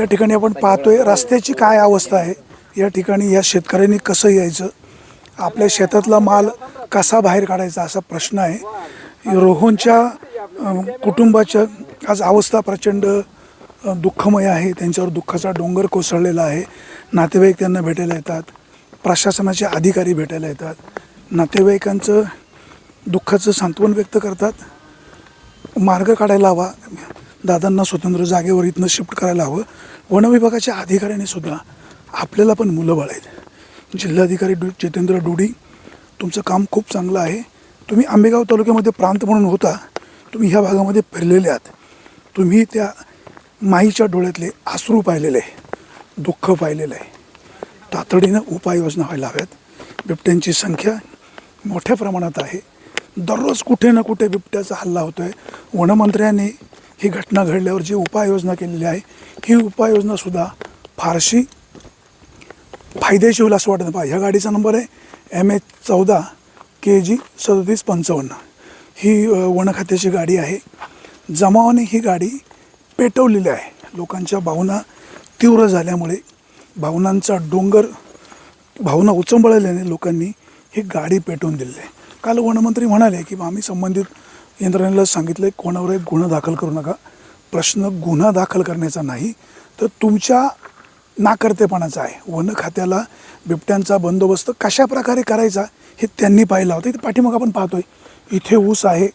या ठिकाणी आपण पाहतोय रस्त्याची काय अवस्था आहे? या ठिकाणी या शेतकऱ्यांनी कसं यायचं? आपल्या शेतातला माल कसा बाहेर काढायचा असा प्रश्न आहे. रोहनच्या कुटुंबाच्या आज अवस्था प्रचंड दुःखमय आहे. त्यांच्यावर दुःखाचा डोंगर कोसळलेला आहे. नातेवाईक त्यांना भेटायला येतात. प्रशासनाचे अधिकारी भेटायला येतात. नातेवाईकांचं दुःखाचं सांत्वन व्यक्त करतात. मार्ग काढायला हवा. दादांना स्वतंत्र जागेवर इथनं शिफ्ट करायला हवं. वनविभागाच्या अधिकाऱ्यांनी सुद्धा आपल्याला पण मुलं बाळ आहेत जिल्हाधिकारी डु जितेंद्र डोडी तुमचं काम खूप चांगलं आहे. तुम्ही आंबेगाव तालुक्यामध्ये प्रांत म्हणून होता. तुम्ही ह्या भागामध्ये फिरलेले आहात. तुम्ही त्या माईच्या डोळ्यातले आसरू पाहिलेले आहे. दुःख पाहिलेलं आहे. तातडीनं उपाययोजना व्हायला हव्यात. बिबट्यांची संख्या मोठ्या प्रमाणात आहे. दररोज कुठे ना कुठे बिबट्याचा हल्ला होतो आहे वनमंत्र्यांनी ही घटना घडल्यावर जी उपाययोजना केलेली आहे ही उपाययोजनासुद्धा फारशी फायदेशीर होईल असं वाटत पहा ह्या गाडीचा नंबर आहे एम एच चौदा के जी सदतीस पंचावन्न. ही वनखात्याची गाडी आहे. जमावाने ही गाडी पेटवलेली आहे. लोकांच्या भावना तीव्र झाल्यामुळे भावनांचा डोंगर भावना उचंबळल्याने लोकांनी ही गाडी पेटवून दिलेली आहे. काल वनमंत्री म्हणाले की आम्ही संबंधित यंत्रणेला सांगितलं कोणावर एक गुन्हा दाखल करू नका. प्रश्न गुन्हा दाखल करण्याचा नाही तर तुमच्या नाकर्तेपणाचा आहे. वन खात्याला बिबट्यांचा बंदोबस्त कशा प्रकारे करायचा हे त्यांनी पाहिलं होतं. इथे पाठीमाग आपण पाहतोय इथे ऊस आहे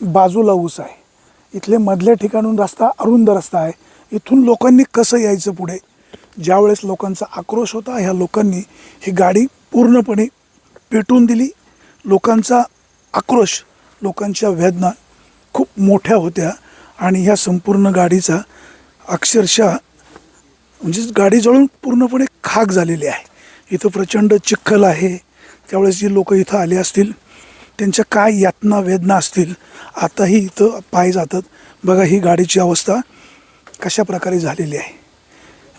बाजूला ऊस आहे. इथले मधल्या ठिकाणून रस्ता अरुंद रस्ता आहे. इथून लोकांनी कसं यायचं पुढे? ज्यावेळेस लोकांचा आक्रोश होता ह्या लोकांनी ही गाडी पूर्णपणे पेटवून दिली. लोकांचा आक्रोश लोकांच्या वेदना खूप मोठ्या होत्या आणि ह्या संपूर्ण गाडीचा अक्षरशः म्हणजेच गाडी जळून पूर्णपणे खाक झालेली आहे. इथं प्रचंड चिखल आहे. त्यावेळेस जी लोक इथं आले असतील त्यांच्या काय यातना वेदना असतील आताही इथं पाय जातात. बघा ही गाडीची अवस्था कशा प्रकारे झालेली आहे.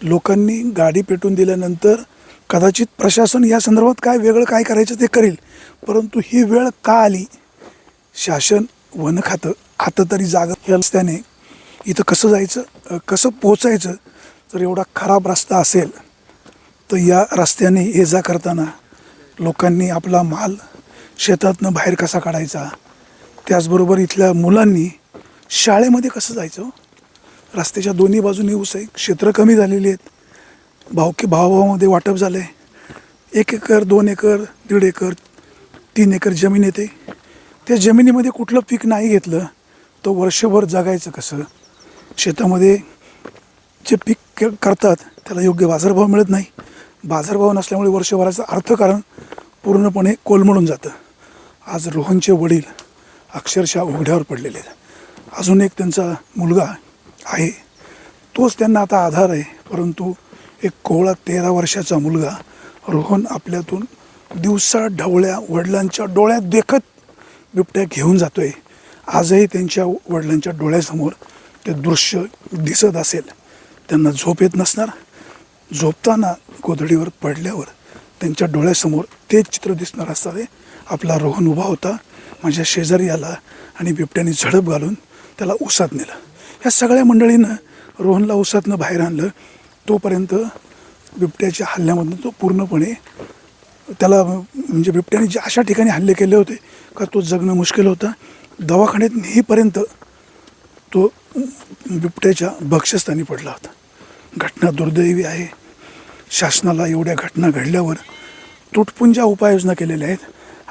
लोकांनी गाडी पेटून दिल्यानंतर कदाचित प्रशासन या संदर्भात काय वेगळं काय करायचं ते करेल परंतु ही वेळ का आली? शासन वन खातं खातं तरी जागा हे असल्याने इथं कसं जायचं कसं पोचायचं जर एवढा खराब रस्ता असेल तर या रस्त्याने ये जा करताना लोकांनी आपला माल शेतातनं बाहेर कसा काढायचा त्याचबरोबर इथल्या मुलांनी शाळेमध्ये कसं जायचं हो? रस्त्याच्या दोन्ही बाजूने ऊस आहे क्षेत्र कमी झालेली आहेत भावकी भावाभावामध्ये वाटप झालं आहे एक एकर दोन एकर दीड एकर तीन एकर जमीन येते. त्या जमिनीमध्ये कुठलं पीक नाही घेतलं तर वर्षभर जगायचं कसं? शेतामध्ये जे पीक करतात त्याला योग्य बाजारभाव मिळत नाही. बाजारभाव नसल्यामुळे वर्षभराचं अर्थकारण पूर्णपणे कोलमडून जातं. आज रोहनचे वडील अक्षरशः उघड्यावर पडलेले आहेत. अजून एक त्यांचा मुलगा आहे. तोच त्यांना आता आधार आहे परंतु एक कोवळा तेरा वर्षाचा मुलगा रोहन आपल्यातून दिवसा ढवळ्या वडिलांच्या डोळ्यात देखत बिबट्या घेऊन जातो आहे आजही त्यांच्या वडिलांच्या डोळ्यासमोर ते दृश्य दिसत असेल. त्यांना झोप येत नसणार. झोपताना गोधडीवर पडल्यावर त्यांच्या डोळ्यासमोर तेच चित्र दिसणार असताना आपला रोहन उभा होता. माझ्या शेजारी आला आणि बिबट्याने झडप घालून त्याला उसात नेलं. ह्या सगळ्या मंडळीनं रोहनला उसातनं बाहेर आणलं. तोपर्यंत बिबट्याच्या हल्ल्यामधून तो पूर्णपणे त्याला म्हणजे बिबट्याने जे अशा ठिकाणी हल्ले केले होते का तो जगणं मुश्किल होतं. दवाखान्यात नेहीपर्यंत तो बिबट्याच्या भक्ष्यस्थानी पडला होता. घटना दुर्दैवी आहे. शासनाला एवढ्या घटना घडल्यावर तुटपुंजा उपाययोजना केलेल्या आहेत.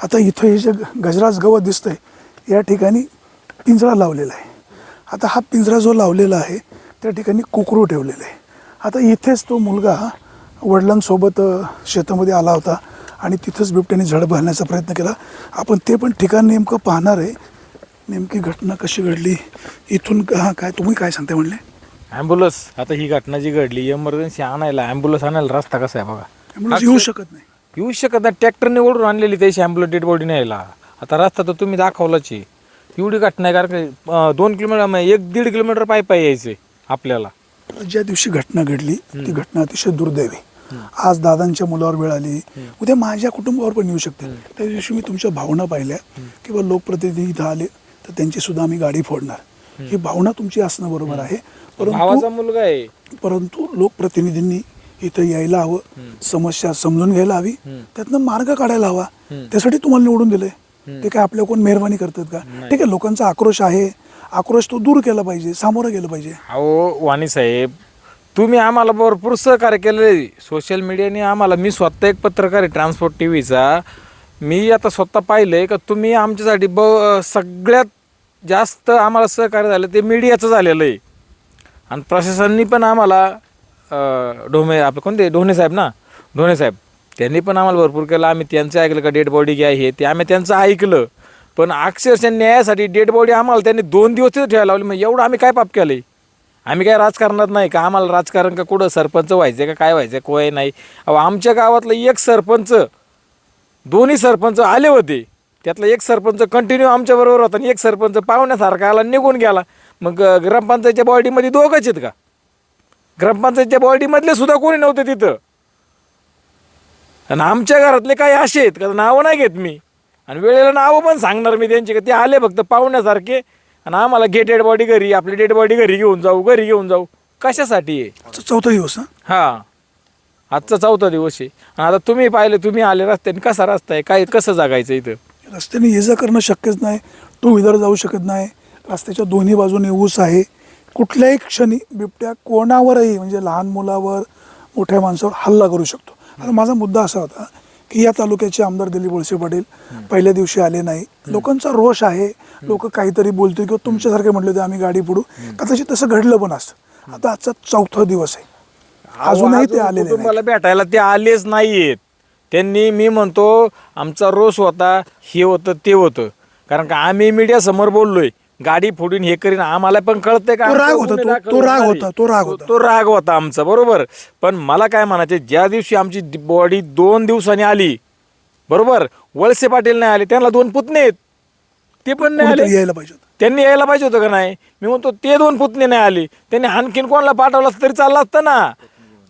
आता इथं हे जे गजराज गवत दिसतंय या ठिकाणी पिंजरा लावलेला आहे. आता हा पिंजरा जो लावलेला आहे त्या ठिकाणी कुकरू ठेवलेलं आहे. आता इथेच तो मुलगा वडिलांसोबत शेतामध्ये आला होता. आणि तिथंच बिबट्याने झडप घालण्याचा प्रयत्न केला. आपण ते पण ठिकाण नेमकं पाहणार आहे. नेमकी घटना कशी घडली? इथून हां काय तुम्ही काय सांगताय म्हणले? ॲम्ब्युलन्स आता ही घटना जी घडली इमर्जन्सी आणायला ॲम्ब्युलन्स आणायला रस्ता कसा आहे बघा. त्यामुळे येऊ शकत नाही. येऊ शकत नाही. ट्रॅक्टरने ओढून आणलेली त्याची ॲम्ब्युलन्स डेड बॉडी न्यायला आता रस्ता तर तुम्ही दाखवलाच आहे. एवढी घटना आहे कारण का, दोन किलोमीटर एक दीड किलोमीटर पाय पाय यायचे आपल्याला. ज्या दिवशी घटना घडली ती घटना अतिशय दुर्दैवी. आज दादांच्या मुलावर वेळ आली. उद्या माझ्या कुटुंबावर पण येऊ शकते. त्या दिवशी मी तुमच्या भावना पाहिल्या किंवा लोकप्रतिनिधी इथं आले तर त्यांची सुद्धा आम्ही गाडी फोडणार. ही भावना तुमची असणं बरोबर आहे. परंतु भावाचा मुलगा आहे. परंतु लोकप्रतिनिधींनी इथं यायला हवं. समस्या समजून घ्यायला हवी. त्यातनं मार्ग काढायला हवा. त्यासाठी तुम्हाला निवडून दिलंय. ते काय आपल्या कोण मेहरबानी करतात का? ठीक आहे लोकांचा आक्रोश आहे. आक्रोश तो दूर केला पाहिजे सामोरं गेलं पाहिजे. अहो वाणी साहेब तुम्ही आम्हाला भरपूर सहकार्य केलं सोशल मीडियाने आम्हाला मी स्वतः एक पत्रकार आहे ट्रान्सपोर्ट टी व्हीचा मी आता स्वतः पाहिलंय का तुम्ही आमच्यासाठी ब सगळ्यात जास्त आम्हाला सहकार्य झालं ते मीडियाचं झालेलं आहे. आणि प्रशासनाने पण आम्हाला ढोमे आपलं कोणते? ढोणे साहेब ना? ढोणे साहेब. त्यांनी पण आम्हाला भरपूर केलं. आम्ही त्यांचं ऐकलं का डेड बॉडी घ्या हे ते. आम्ही त्यांचं ऐकलं. पण अक्षरशः न्यायासाठी डेड बॉडी आम्हाला त्यांनी दोन दिवस ठेवायला लावली. मग एवढं आम्ही काय पाप केलं आम्ही काय राजकारणात नाही का? आम्हाला राजकारण का कुठं? सरपंच व्हायचं का? काय व्हायचं? कोय नाही? अहो आमच्या गावातलं एक सरपंच दोन्ही सरपंच आले होते. त्यातला एक सरपंच कंटिन्यू आमच्याबरोबर होता आणि एक सरपंच पाहुण्यासारखा आला निघून गेला. मग ग्रामपंचायतच्या बॉडीमध्ये दोघंच आहेत का? ग्रामपंचायतच्या बॉडीमधले सुद्धा कोणी नव्हते तिथं. आणि आमच्या घरातले काही असे आहेत का? नावं नाही घेत मी. आणि वेळेला नावं पण सांगणार मी त्यांची का? ते आले फक्त पाहुण्यासारखे. आणि आम्हाला घे डेड बॉडी घरी आपली डेड बॉडी घरी घेऊन जाऊ घरी घेऊन जाऊ. कशासाठी आहे? आजचा चौथा दिवस हा? हा. आजचा चौथा दिवस आहे. आणि आता तुम्ही पाहिले तुम्ही आले रस्त्याने कसा रस्ता आहे? काय कसं जगायचं इथं? रस्त्याने ये जा करणं शक्यच नाही. टू व्हीलर जाऊ शकत नाही. रस्त्याच्या दोन्ही बाजूने ऊस आहे. कुठल्याही क्षणी बिबट्या कोणावरही म्हणजे लहान मुलावर मोठ्या माणसावर हल्ला करू शकतो. आता माझा मुद्दा असा होता की या तालुक्याचे आमदार दिलीप वळसे पाटील पहिल्या दिवशी आले नाही. लोकांचा रोष आहे. लोक काहीतरी बोलतील किंवा तुमच्यासारखे म्हटले होते आम्ही गाडी पुढू. कदाचित तसं घडलं पण असतं. आता आजचा चौथा दिवस आहे. अजूनही ते नाही कुटुंबाला भेटायला ते आलेच नाहीयेत. त्यांनी मी म्हणतो आमचा रोष होता हे होतं ते होतं. कारण का आम्ही मीडिया समोर बोललोय. गाडी फोडून हे करीन आम्हाला पण कळतंय का तो राग होता, गुन्हे तो- दाखल राग होता. तो राग होता. तो राग होता आमचा बरोबर. पण मला काय म्हणायचे ज्या दिवशी आमची बॉडी दोन दिवसांनी आली बरोबर वळसे पाटील नाही आले त्यांना दोन पुतणे आहेत. ते पण नाही आले. यायला पाहिजे होतं. त्यांनी यायला पाहिजे होतं का नाही? मी म्हणतो ते दोन पुतणे नाही आले. त्यांनी आणखीन कोणाला पाठवलं असतं तरी चाललं असतं ना.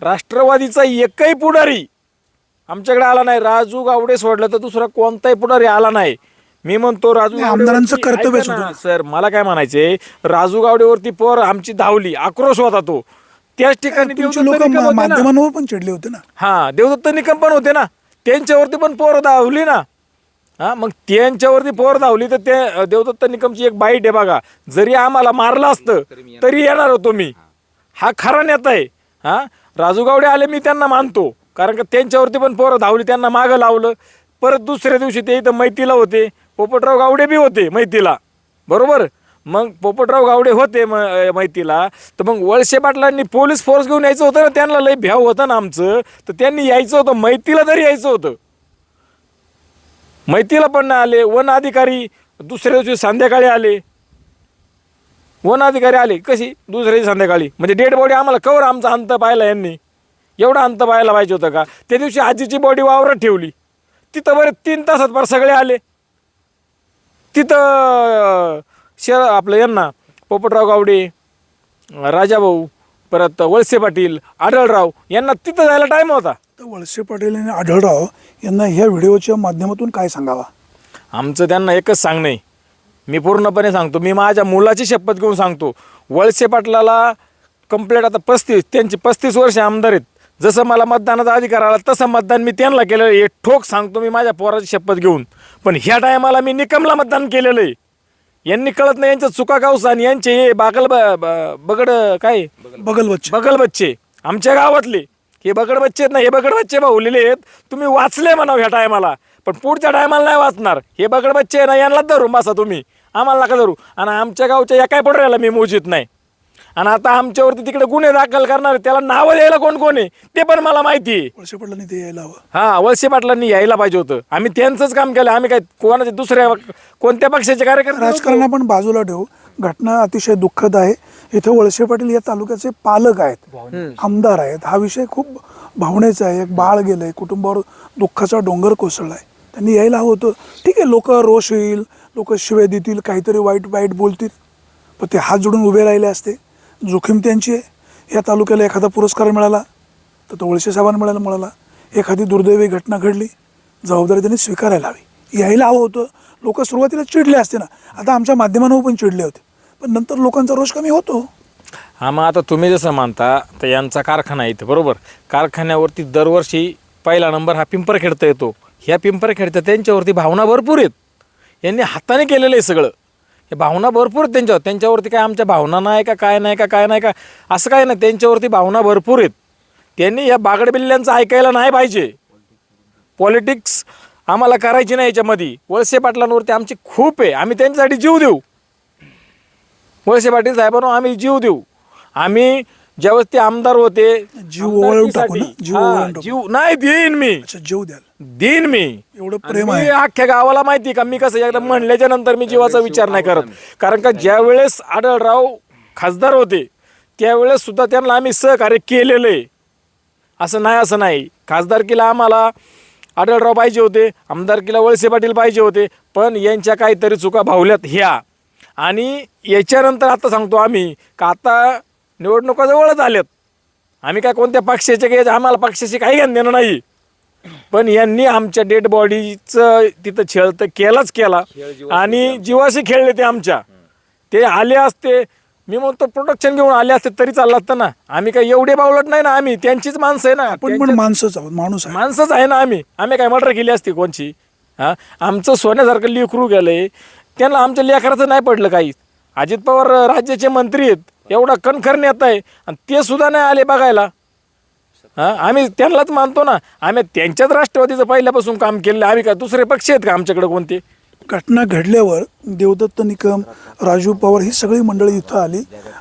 राष्ट्रवादीचा एकही पुढारी आमच्याकडे आला नाही. राजू गावडे सोडलं तर दुसरा कोणताही पुढारी आला नाही. मी म्हणतो राजू आमदारांचं ऐका ना, होतं. सर मला काय म्हणायचे राजू गावडेवरती पोर आमची धावली आक्रोश होता तो. त्याच ठिकाणी तुमचे देवदत्त लोक निकम होते ना. माध्यमांवर पण चिडले होते ना. हा देवदत्त निकम पण होते ना. त्यांच्यावरती पण पोर धावली ना. हा मग त्यांच्यावरती पोर धावली तर ते अं, देवदत्त निकमची एक बाईट आहे बघा. जरी आम्हाला मारलं असतं तरी येणार होतो मी हा खरा नेता आहे. हा राजू गावडे आले मी त्यांना मानतो. कारण का त्यांच्यावरती पण पोरं धावली त्यांना मागं लावलं. परत दुसऱ्या दिवशी ते इथं मैतीला होते. पोपटराव गावडे बी होते मैतीला. बरोबर? मग पोपटराव गावडे होते म- माहितीला मैतीला. तर मग वळसे पाटलांनी पोलीस फोर्स घेऊन यायचं होतं ना त्यांना लय भ्याव होता ना आमचं. तर त्यांनी यायचं होतं मैतीला तरी यायचं होतं. मैतीला पण नाही आले वन अधिकारी दुसऱ्या दिवशी संध्याकाळी आले. वन अधिकारी आले कशी? दुसऱ्या दिवशी संध्याकाळी. म्हणजे डेड बॉडी आम्हाला कवर आमचा अंत पाहिला यांनी. एवढा अंत पाहायला पाहिजे होतं का? त्या दिवशी आजीची बॉडी वावरात ठेवली. तिथं बरं तीन तासात बरं सगळे आले. तिथं शर आपलं यांना पोपटराव गावडे राजाभाऊ परत वळसे पाटील आढळराव यांना तिथं जायला टाईम होता. तर वळसे पाटील आणि आढळराव यांना ह्या व्हिडिओच्या माध्यमातून काय सांगावा? आमचं त्यांना एकच सांगणं. मी पूर्णपणे सांगतो. मी माझ्या मुलाची शपथ घेऊन सांगतो. वळसे पाटलाला कंप्लेंट आता पस्तीस त्यांची पस्तीस वर्ष आमदार आहेत. जसं मला मतदानाचा अधिकार आला तसं मतदान मी त्यांना केलेलं आहे. हे ठोक सांगतो मी माझ्या पोराची शपथ घेऊन. पण ह्या टायमाला मी निकमला मतदान केलेलं आहे. यांनी कळत नाही यांच्या चुका गावसा आणि यांचे हे बागल ब- ब- बगड काय? बगल बच्चे बगल बच्चे आमच्या गावातले. हे बगड बच्चे आहेत ना हे बगड बच्चे भाऊलेले आहेत. तुम्ही वाचले म्हणा ह्या टायमाला. पण पुढच्या टायमाला नाही वाचणार. हे बगड बच्चे आहे ना यांनाच धरून बसा तुम्ही. आम्हाला नका धरू. आणि आमच्या गावच्या एकाय पडऱ्याला मी मोजित नाही. आणि आता आमच्यावरती तिकडे गुन्हे दाखल करणार. त्याला नावं द्यायला कोण कोण आहे? ते पण मला माहिती आहे. वळसे पाटलांनी ते यायला हवं. हा वळसे पाटलांनी यायला पाहिजे होतं. आम्ही त्यांचंच काम केलं. आम्ही काय कोणाच्या दुसऱ्या कोणत्या पक्षाचे कार्यकर्ते नव्हतो. राजकारण आपण बाजूला ठेवू. घटना अतिशय दुःखद आहे. इथे वळसे पाटील या तालुक्याचे पालक आहेत. आमदार आहेत. हा विषय खूप भावनेचा आहे. एक बाळ गेलंय. कुटुंबावर दुःखाचा डोंगर कोसळलाय. त्यांनी यायला हवं होतं. ठीक आहे लोक रोष येईल. लोक शिवे देतील. काहीतरी वाईट वाईट बोलतील. पण ते हात जोडून उभे राहिले असते. जोखीम त्यांची आहे. या तालुक्याला एखादा पुरस्कार मिळाला तर तो वळसे साहेबांना मिळाला मिळाला. एखादी दुर्दैवी घटना घडली जबाबदारी त्यांनी स्वीकारायला हवी. यायला हवं होतं. लोक सुरुवातीला चिडले असते ना. आता आमच्या माध्यमांवर पण चिडले होते. पण नंतर लोकांचा रोष कमी होतो. हा मग आता तुम्ही जसं मानता तर यांचा कारखाना इथे बरोबर? कारखान्यावरती दरवर्षी पहिला नंबर हा पिंपरखेडचा येतो. ह्या पिंपरखेडच्या त्यांच्यावरती भावना भरपूर आहेत. यांनी हाताने केलेलं आहे सगळं. हे भावना भरपूर आहेत त्यांच्यावर. त्यांच्यावरती काय आमच्या भावना नाही का काय नाही का काय नाही का? असं काय नाही. त्यांच्यावरती भावना भरपूर आहेत. त्यांनी या बागडबिल्ल्यांचं ऐकायला नाही पाहिजे. पॉलिटिक्स आम्हाला करायची नाही याच्यामध्ये. वळसे पाटलांवरती आमची खूप आहे. आम्ही त्यांच्यासाठी जीव देऊ. वळसे पाटील साहेबांनो आम्ही जीव देऊ. आम्ही ज्यावेळेस ते आमदार होते जीव जीव नाही देईन मी. जेव द्याल. देईन मी. एवढं प्रेम आहे. अख्ख्या गावाला माहिती का? मी कसं एकदा म्हणल्याच्या नंतर मी जीवाचा विचार नाही करत. कारण का ज्या वेळेस आढळराव खासदार होते त्यावेळेस सुद्धा त्यांना आम्ही सहकार्य केलेलं. आहे असं नाही असं नाही. खासदारकीला आम्हाला आढळराव पाहिजे होते आमदारकीला वळसे पाटील पाहिजे होते पण यांच्या काहीतरी चुका भावल्यात ह्या. आणि याच्यानंतर आता सांगतो आम्ही का आता निवडणुका जवळच आल्यात. आम्ही काय कोणत्या पक्षाचे काही आम्हाला पक्षाशी काही घेणं देणं नाही. पण यांनी आमच्या डेड बॉडीचं तिथं छळ तर केलाच केला. आणि जीवाशी खेळले ते आमच्या. ते आले असते. मी म्हणतो प्रोडक्शन घेऊन आले असते तरी चाललं असतं ना. आम्ही काय एवढे बावलट नाही ना आम्ही. त्यांचीच माणसं आहे ना. आपण पण त्यांच्या- माणसंच आहोत माणूस आहे. माणसंच आहे ना आम्ही. आम्ही काय मर्डर केली असती कोणची? हा? आमचं सोन्यासारखं लेकरू गेलंय. त्यांना आमच्या लेकराचं नाही पडलं काही. अजित पवार राज्याचे मंत्री आहेत. एवढा कणखर नेता आहे आणि ते सुद्धा नाही आले बघायला. हा? आम्ही त्यांनाच मानतो ना. आम्ही त्यांच्याच राष्ट्रवादीचं पहिल्यापासून काम केलेलं आम्ही का दुसरे पक्ष आहेत का आमच्याकडे कोणते? घटना घडल्यावर देवदत्त निकम राजू पवार ही सगळी मंडळी इथं आली.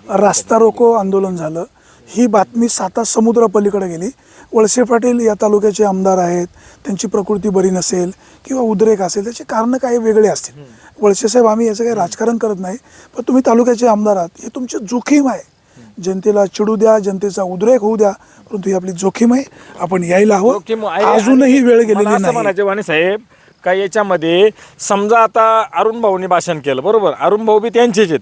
रास्ता रोको आंदोलन झालं. ही बातमी साता समुद्रापलीकडे गेली. वळसे पाटील या तालुक्याचे आमदार आहेत. त्यांची प्रकृती बरी नसेल किंवा उद्रेक असेल त्याची कारणं काही वेगळे असतील. वळसे साहेब आम्ही याचं काही राजकारण करत नाही पण तुम्ही तालुक्याचे आमदार आहात. हे तुमची जोखीम आहे. जनतेला चिडू द्या जनतेचा उद्रेक होऊ द्या परंतु ही आपली जोखीम आहे. आपण यायला हवं. आहे. अजूनही वेळ गेलेली नाही. म्हणायचे वाणी साहेब का याच्यामध्ये समजा आता अरुण भाऊनी भाषण केलं बरोबर? अरुण भाऊ बी त्यांचेच आहेत.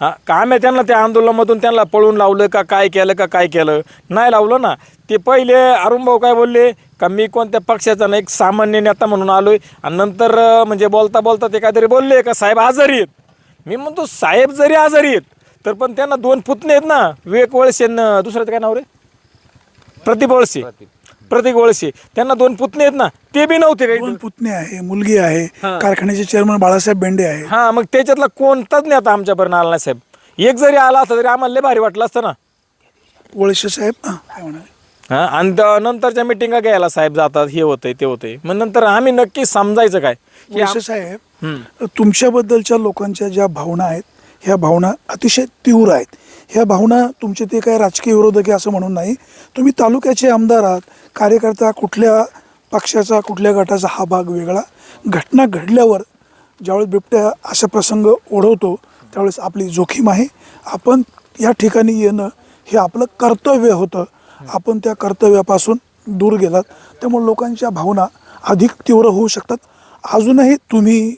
हा का आम्ही त्यांना त्या आंदोलनामधून त्यांना पळून लावलं का काय केलं का काय केलं? नाही लावलं ना. ते पहिले अरुण भाऊ काय बोलले? का मी कोणत्या पक्षाचा नाही एक सामान्य नेता म्हणून आलोय. आणि नंतर म्हणजे बोलता बोलता ते काहीतरी बोलले का साहेब आजारी आहेत? मी म्हणतो साहेब जरी आजारी आहेत तर पण त्यांना दोन पुतणे आहेत ना. विवेक वळसे न दुसऱ्याचं काय नाव रे? प्रतीक वळसे. प्रतीक वळसे. त्यांना दोन पुतणे आहेत ना. ते बी नव्हते काही दोन पुतणे आहे मुलगी आहे कारखान्याचे चेअरमन बाळासाहेब बेंडे आहे. हा मग त्याच्यातला कोणताच नाही आता आमच्यापर्यंत आला नाही साहेब. एक जरी आला असता तरी आम्हाला लय भारी वाटलं असतं ना. वळसे साहेब हा, काय म्हणाले? हा आणि नंतरच्या मिटिंगा घ्यायला साहेब जातात हे होतंय ते होतंय. मग नंतर आम्ही नक्की समजायचं काय? की आम- वळसे साहेब तुमच्याबद्दलच्या लोकांच्या ज्या भावना आहेत ह्या भावना अतिशय तीव्र आहेत. ह्या भावना तुमचे ते काय राजकीय विरोधक आहे असं म्हणून नाही. तुम्ही तालुक्याचे आमदार आहात. कार्यकर्ता कुठल्या पक्षाचा कुठल्या गटाचा हा भाग वेगळा. घटना घडल्यावर ज्यावेळेस बिबट्या असा प्रसंग ओढवतो त्यावेळेस आपली जोखीम आहे. आपण या ठिकाणी येणं हे आपलं कर्तव्य होतं. आपण त्या कर्तव्यापासून दूर गेलात. त्यामुळे लोकांच्या भावना अधिक तीव्र होऊ शकतात. अजूनही तुम्ही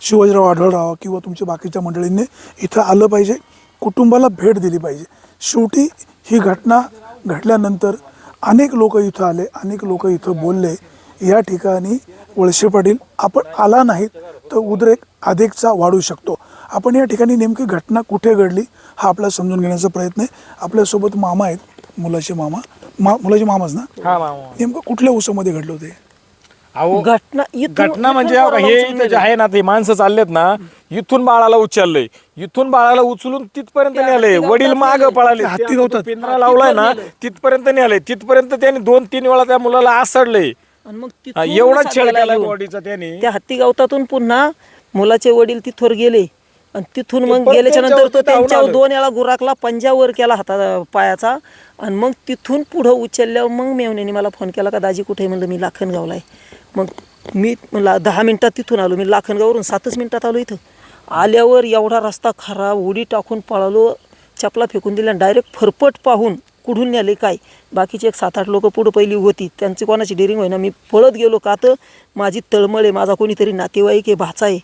शिवाजीराव आढळराव किंवा तुमच्या बाकीच्या मंडळींनी इथं आलं पाहिजे कुटुंबाला भेट दिली पाहिजे. शेवटी ही घटना घडल्यानंतर अनेक लोक इथं आले अनेक लोक इथं बोलले. या ठिकाणी वळसे पाटील आपण आला नाहीत तर उद्रेक अधिकचा वाढू शकतो. आपण या ठिकाणी नेमकी घटना कुठे घडली हा आपला समजून घेण्याचा प्रयत्न आहे. आपल्यासोबत मामा आहेत मुलाचे मामा. मा मुलाचे मामाच ना. नेमकं कुठल्या ऊसामध्ये घडलं होते अहो घटना इथून- घटना म्हणजे इथून अहो, हे जे आहे ना ते माणसं चाललेत ना इथून बाळाला उचललंय. इथून बाळाला उचलून तिथपर्यंत नेलंय. वडील माग पळाले ते हत्ती गवतात. पिंजरा लावलाय ना तिथपर्यंत नेलंय. तिथपर्यंत त्यांनी दोन तीन वेळा त्या मुलाला आसडलंय. आणि मग हा, तिथून एवढा छळ केला बॉडीचा त्याने. त्या हत्ती गावतातून पुन्हा मुलाचे वडील तिथवर गेले. आणि तिथून ते मग परत गेल्याच्यानंतर तो त्यांच्यावरती धावून त्यांच्यावर आलं. दोन वेळा गुराकला पंजावर केला हाता पायाचा. आणि मग तिथून पुढं उचलल्यावर मग मेवण्याने मला फोन केला का दाजी कुठे आहे? म्हणलं मी लाखनगावला आहे. मग मी ला दहा मिनटात तिथून आलो. मी लाखनगावरून सातच मिनटात आलो इथं. आल्यावर एवढा रस्ता खराब उडी टाकून पळालो चपला फेकून दिल्या डायरेक्ट फरफट पाहून कुठून नेले काय? बाकीचे एक सात आठ लोक पुढं पहिली होती. त्यांची कोणाची डेअरिंग होईना. मी पळत गेलो का तर माझी तळमळ आहे माझा कोणीतरी नातेवाईक आहे भाचा आहे.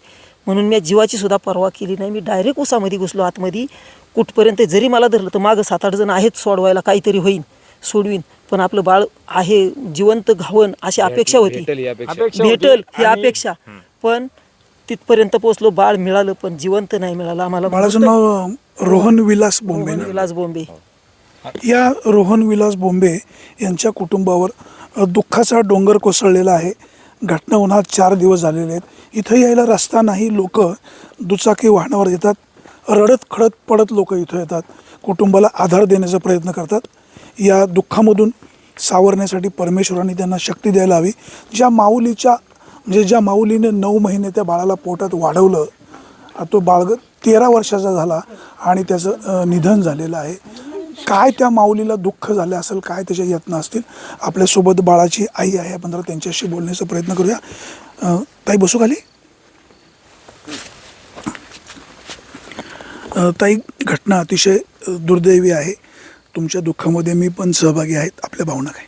म्हणून मी जीवाची सुद्धा पर्वा केली नाही. मी डायरेक्ट उसामध्ये घुसलो आतमध्ये. कुठपर्यंत जरी मला धरलं तर मागं सात आठ जण आहेत सोडवायला काहीतरी होईन. सोडवीन. पण आपलं बाळ आहे जिवंत घावन अशी अपेक्षा होती. अपेक्षा. भेटल होती. ही आणि- अपेक्षा. पण तिथपर्यंत पोचलो बाळ मिळालं पण जिवंत नाही मिळालं. आम्हाला बाळाचं नाव रोहन विलास बोंबे विलास बोंबे. या रोहन विलास बोंबे यांच्या कुटुंबावर अ, दुःखाचा डोंगर कोसळलेला आहे. घटना आज चार दिवस झालेले आहेत. इथं यायला रस्ता नाही लोक दुचाकी वाहनावर येतात. रडत खडत पडत लोक इथं येतात. कुटुंबाला आधार देण्याचा प्रयत्न करतात. या दुःखामधून सावरण्यासाठी परमेश्वराने त्यांना शक्ती द्यायला हवी. ज्या माऊलीच्या म्हणजे ज्या माऊलीने नऊ महिने त्या बाळाला पोटात वाढवलं तो बाळग तेरा वर्षाचा झाला आणि त्याचं निधन झालेलं आहे. काय त्या माऊलीला दुःख झालं असेल काय त्याच्या यत्न असतील आपल्यासोबत बाळाची आई आहे आपण जरा त्यांच्याशी बोलण्याचा प्रयत्न करूया. ताई बसू खाली. ताई घटना अतिशय दुर्दैवी आहे. तुमच्या दुःखामध्ये मी पण सहभागी आहेत आपल्या भावना काय?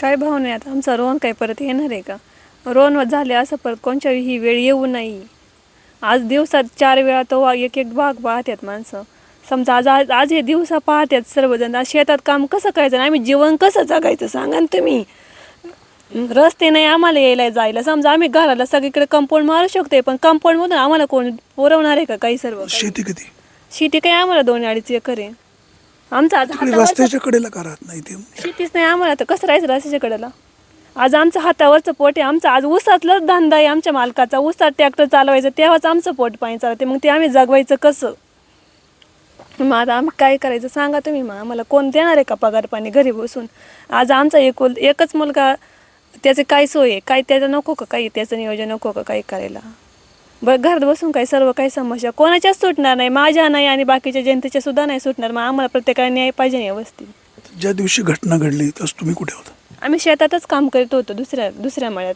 काय भावना आहे आता आमचा रोहन काय परत येणार आहे का? रोहन झाले असं परत कोणच्या ही वेळ येऊ नाही. आज दिवसात चार वेळा तो वा- एक एक भाग पाहतात माणसं. समजा आज आज आज हे दिवसा पाहतात सर्वजण. आज शेतात काम कसं करायचं आणि आम्ही जीवन कसं जगायचं सांगा ना तुम्ही. रस्ते नाही आम्हाला यायला जायला. समजा आम्ही घराला सगळीकडे कंपाऊंड मारू शकतोय पण कंपाऊंडमधून आम्हाला कोण पुरवणार आहे का काही सर्व काही? शेती किती? शेती काय आम्हाला दोन अडीच एकर आहे. आमचा आज तिकडे हातावरचा रस्त्याच्या कडेला का राहत नाही ते? शेतीच नाही आम्हाला तर कसं राहायचं रस्त्याच्या कडेला? आज आमचं हातावरचं पोट आहे आमचं आज ऊसातलंच धंदा आहे आमच्या मालकाचा. ऊसात ट्रॅक्टर चालवायचं तेव्हाच आमचं पोट पाणी चालते. मग ते आम्ही जगवायचं कसं? मग आता आम्ही काय करायचं? सांगा तुम्ही मग. आम्हाला कोण देणार आहे का पगार पाणी घरी बसून? आज आमचा एक एकच मुलगा त्याचे काय सोय आहे? काय त्याचं नको का काही? त्याचं नियोजन नको का काही करायला? बरं घरात बसून काय सर्व काही समस्या. कोणाच्याच सुटणार नाही माझ्या नाही आणि बाकीच्या जनतेच्या सुद्धा नाही सुटणार. मग आम्हाला प्रत्येकाला न्याय पाहिजे ना व्यवस्थित. ज्या दिवशी घटना घडली तस तुम्ही कुठे होता? आम्ही शेतातच काम करत होतो दुसऱ्या दुसऱ्या मळ्यात.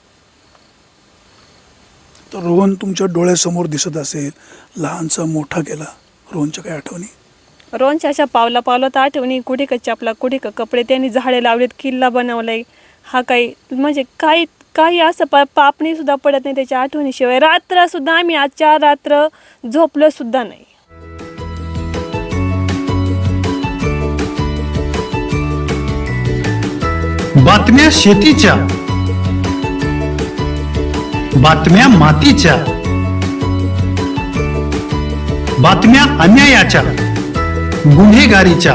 तर रोहन तुमच्या डोळ्यासमोर दिसत असेल लहानचा मोठा केला रोहनच्या काय आठवणी? रोजच्या अशा पावला पावला तर आठवणी. कुठे का चपला कुठे का कपडे त्यांनी झाडे लावलेत किल्ला बनवलाय. हा काही म्हणजे काही काही असं पा पापणी सुद्धा पडत नाही त्याच्या आठवणीशिवाय. रात्र सुद्धा आम्ही आजच्या रात्र झोपलो सुद्धा नाही. बातम्या शेतीच्या बातम्या मातीच्या बातम्या अन्यायाच्या गुन्हेगारीच्या.